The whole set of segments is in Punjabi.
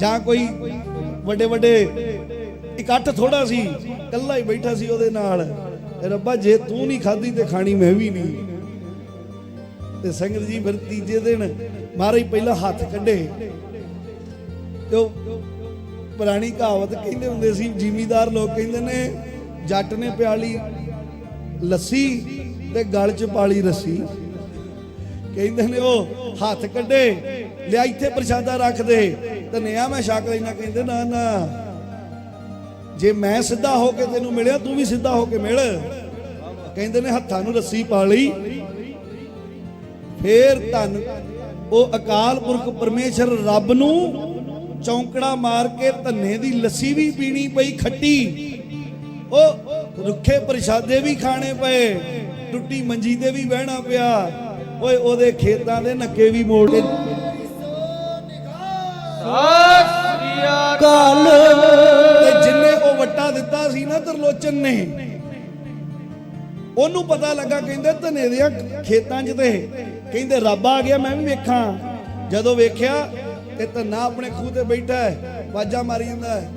ਜਾਂ ਕੋਈ ਵੱਡੇ ਵੱਡੇ ਇਕੱਠ ਥੋੜਾ ਸੀ, ਇਕੱਲਾ ਹੀ ਬੈਠਾ ਸੀ ਉਹਦੇ ਨਾਲ। ਰੱਬਾ ਜੇ ਤੂੰ ਨਹੀਂ ਖਾਧੀ ਤੇ ਖਾਣੀ ਮੈਂ ਵੀ ਨਹੀਂ। ਤੇ ਸੰਗਤ ਜੀ ਫਿਰ ਤੀਜੇ ਦਿਨ ਮਹਾਰਾਜ ਪਹਿਲਾਂ ਹੱਥ ਕੱਢੇ। ਤੇ ਪੁਰਾਣੀ ਕਹਾਵਤ ਕਹਿੰਦੇ ਹੁੰਦੇ ਸੀ, ਜ਼ਿਮੀਦਾਰ ਲੋਕ ਕਹਿੰਦੇ ਨੇ, ਜੱਟ ਨੇ ਪਿਆਲੀ ਲੱਸੀ ਤੇ ਗਲ 'ਚ ਪਾਲੀ ਰੱਸੀ। ਕਹਿੰਦੇ ਨੇ ਉਹ ਹੱਥ ਕੱਢੇ, ਲਿਆ ਇੱਥੇ ਪ੍ਰਸ਼ਾਦਾ ਰੱਖ ਦੇ। ਧਨਿਆ, ਮੈਂ ਸ਼ੱਕ ਲੈਣਾ ਕਹਿੰਦੇ, ਨਾ ਨਾ। ਜੇ ਮੈਂ ਸਿੱਧਾ ਹੋ ਕੇ ਤੈਨੂੰ ਮਿਲਿਆ, ਤੂੰ ਵੀ ਸਿੱਧਾ ਹੋ ਕੇ ਮਿਲ। ਕਹਿੰਦੇ ਨੇ ਹੱਥਾਂ ਨੂੰ ਰੱਸੀ ਪਾ ਲਈ। ਫੇਰ ਧੰਨ, ਉਹ ਅਕਾਲ ਪੁਰਖ ਪਰਮੇਸ਼ਰ ਰੱਬ ਨੂੰ ਚੌਂਕੜਾ ਮਾਰ ਕੇ ਧੰਨੇ ਦੀ ਲੱਸੀ ਵੀ ਪੀਣੀ ਪਈ ਖੱਟੀ। ਉਹ ਰੁੱਖੇ ਪ੍ਰਸ਼ਾਦੇ ਵੀ ਖਾਣੇ ਪਏ, ਟੁੱਟੀ ਮੰਜੀ ਤੇ ਵੀ ਬਹਿਣਾ ਪਿਆ। ਓਏ, ਉਹਦੇ ਖੇਤਾਂ ਦੇ ਨੱਕੇ ਵੀ ਮੋੜ ਕੇ ਕਾਲ ਤੇ ਜਿੰਨੇ ਉਹ ਵੱਟਾ ਦਿੱਤਾ ਸੀ ਨਾ ਤਰਲੋਚਨ ਨੇ, ਉਹਨੂੰ ਪਤਾ ਲੱਗਾ, ਕਹਿੰਦੇ ਧਨੇ ਦੇ ਖੇਤਾਂ 'ਚ ਤੇ ਕਹਿੰਦੇ ਰੱਬ ਆ ਗਿਆ, ਮੈਂ ਵੀ ਵੇਖਾਂ। ਜਦੋਂ ਵੇਖਿਆ ਤੇ ਧੰਨਾ ਆਪਣੇ ਖੂਹ ਤੇ ਬੈਠਾ ਹੈ ਵਾਜਾ ਮਾਰੀ ਜਾਂਦਾ ਹੈ,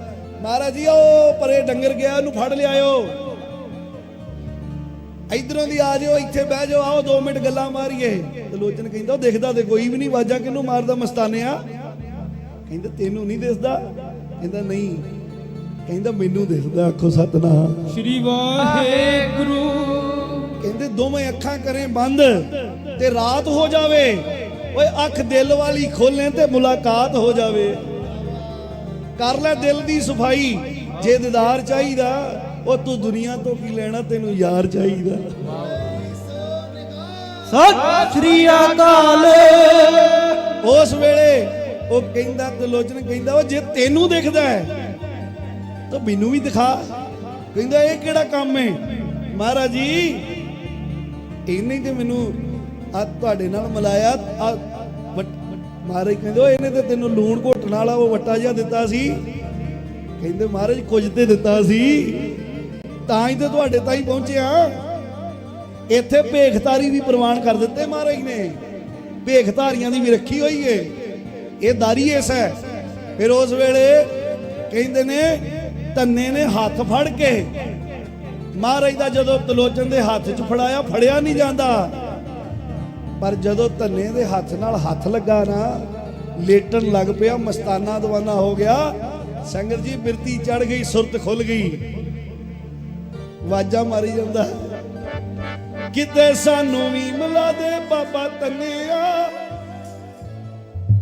ਮਹਾਰਾਜ ਜੀ ਉਹ ਪਰੇ ਡੰਗਰ ਗਿਆ, ਉਹਨੂੰ ਫੜ ਲਿਆਇਓ। ਇਧਰੋਂ ਦੀ ਆ ਜਿਓ, ਇੱਥੇ ਬਹਿ ਜਾਓ, ਆਓ 2 ਮਿੰਟ ਗੱਲਾਂ ਮਾਰੀਏ। ਤੇ ਲੋਚਨ ਕਹਿੰਦਾ, ਉਹ ਦਿਖਦਾ ਤੇ ਕੋਈ ਵੀ ਨਹੀਂ ਵਾਜਾ ਕਿਹਨੂੰ ਮਾਰਦਾ ਮਸਤਾਨਿਆ ਕਹਿੰਦਾ ਤੈਨੂੰ ਨਹੀਂ ਦਿਸਦਾ? ਕਹਿੰਦਾ ਨਹੀਂ। ਕਹਿੰਦਾ ਮੈਨੂੰ ਦਿਸਦਾ ਆਖੋ ਸਤਨਾਮ। ਸ਼੍ਰੀ ਵਾਹਿਗੁਰੂ। ਕਹਿੰਦੇ ਦੋਵੇਂ ਅੱਖਾਂ ਕਰੇ ਬੰਦ ਤੇ ਰਾਤ ਹੋ ਜਾਵੇ। ਓਏ ਅੱਖ ਦਿਲ ਵਾਲੀ ਖੋਲੇ ਤੇ ਮੁਲਾਕਾਤ ਹੋ ਜਾਵੇ। ਕਰ ਲੈ ਦਿਲ ਦੀ ਸਫ਼ਾਈ ਜੇ ਦੀਦਾਰ ਚਾਹੀਦਾ ਉਹ ਤੂੰ ਦੁਨੀਆ ਤੋਂ ਕੀ ਲੈਣਾ ਤੈਨੂੰ ਯਾਰ ਚਾਹੀਦਾ। ਸਤਿ ਸ਼੍ਰੀ ਅਕਾਲ। ਉਸ ਵੇਲੇ ਉਹ ਕਹਿੰਦਾ ਤੇ ਕਹਿੰਦਾ, ਉਹ ਜੇ ਤੈਨੂੰ ਦਿਖਦਾ ਹੈ, ਤਾਂ ਮੈਨੂੰ ਵੀ ਦਿਖਾ। ਕਹਿੰਦਾ, ਇਹ ਕਿਹੜਾ ਕੰਮ ਹੈ ਮਹਾਰਾਜ ਜੀ, ਇਹਨੇ ਤੇ ਮੈਨੂੰ ਆ ਤੁਹਾਡੇ ਨਾਲ ਮਿਲਾਇਆ। ਆ ਮਹਾਰਾਜ ਕਹਿੰਦੇ, ਉਹ ਇਹਨੇ ਤੇ ਤੈਨੂੰ ਲੂਣ ਘੋਟਣ ਵਾਲਾ ਉਹ ਵੱਟਾ ਜਿਹਾ ਦਿੱਤਾ ਸੀ। ਕਹਿੰਦੇ, ਮਹਾਰਾਜ, ਕੁਝ ਤੇ ਦਿੱਤਾ ਸੀ। ਤਾਂ ਹੀ ਤੇ ਤੁਹਾਡੇ ਤਾਈਂ ਪਹੁੰਚਿਆ। ਇੱਥੇ ਭੇਖਤਾਰੀ ਵੀ ਪ੍ਰਵਾਨ ਕਰ ਦਿੱਤੇ ਮਹਾਰਾਜ ਨੇ। ਭੇਖਤਾਰੀਆਂ ਦੀ ਵੀ ਰੱਖੀ ਹੋਈ ਏ। ਇਹ ਦਾਰੀ ਹੈ। ਫਿਰ ਉਸ ਵੇਲੇ ਕਹਿੰਦੇ ਨੇ ਤੰਨੇ ਨੇ ਹੱਥ ਫੜ ਕੇ, ਮਹਾਰਾਜ ਦਾ ਜਦੋਂ ਤਲੋਚਨ ਦੇ ਹੱਥ 'ਚ ਫੜਾਇਆ, ਫੜਿਆ ਨਹੀਂ ਜਾਂਦਾ। ਪਰ ਜਦੋਂ ਧੰਨੇ ਦੇ ਹੱਥ ਨਾਲ ਹੱਥ ਲੱਗਾ ਨਾ, ਲੇਟਣ ਲੱਗ ਪਿਆ, ਮਸਤਾਨਾ ਦਵਾਨਾ ਹੋ ਗਿਆ, ਸੰਗਤ ਜੀ ਬਿਰਤੀ ਚੜ ਗਈ, ਸੁਰਤ ਖੁੱਲ ਗਈ। ਵਾਜਾ ਮਾਰੀ ਜਾਂਦਾ। ਕਿਤੇ ਸਾਨੂੰ ਵੀ ਮਿਲਾ ਦੇ ਬਾਬਾ ਤੰਨਿਆ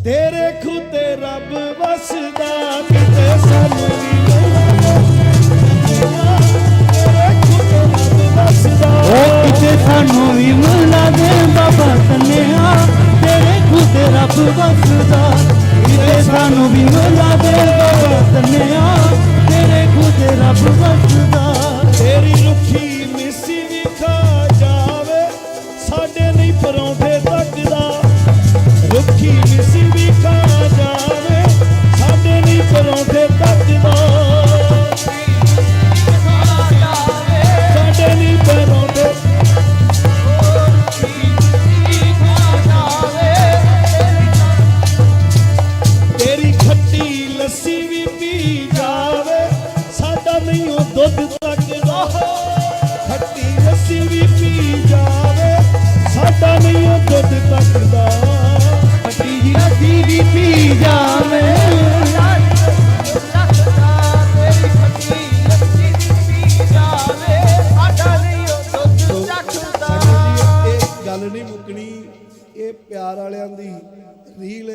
ਤੇਰੇ ਖੁੱਤੇ ਰੱਬ ਵਸਦਾ ਕਿਤੇ ਸਾਨੂੰ ਵੀ ਤੇਰੇ ਖੁੱਤੇ ਰੱਬ ਵਸਦਾ। ਓ ਕਿਤੇ ਸਾਨੂੰ ਵੀ ਮਿਲਾ ਦੇ ਬਾਬਾ ਤਨਿਆ। ਤੇਰੇ ਖੁਦ ਰੱਬ ਵਸਦਾ। ਕਿਤੇ ਸਾਨੂੰ ਵੀ ਮਿਲਾ ਦੇ ਬਾਬਾ ਤਨਿਆ। ਤੇਰੇ ਖੁਦ ਰੱਬ ਵਸਦਾ। ਤੇਰੀ ਰੁੱਖੀ ਮਿੱਸੀ ਵੀ ਖਾ ਜਾਵੇ। ਸਾਡੇ ਨਹੀਂ ਪਰੌਂਠੇ ਤੱਕਦਾ। ਰੁੱਖੀ ਦੁੱਧ ਤੱਕਦਾ ਜੀ ਲੱਸੀ ਵੀ ਪੀ ਜਾਵੇ। ਇਹ ਗੱਲ ਨਹੀਂ ਮੁੱਕਣੀ, ਇਹ ਪਿਆਰ ਵਾਲਿਆਂ ਦੀ ਰੀਲ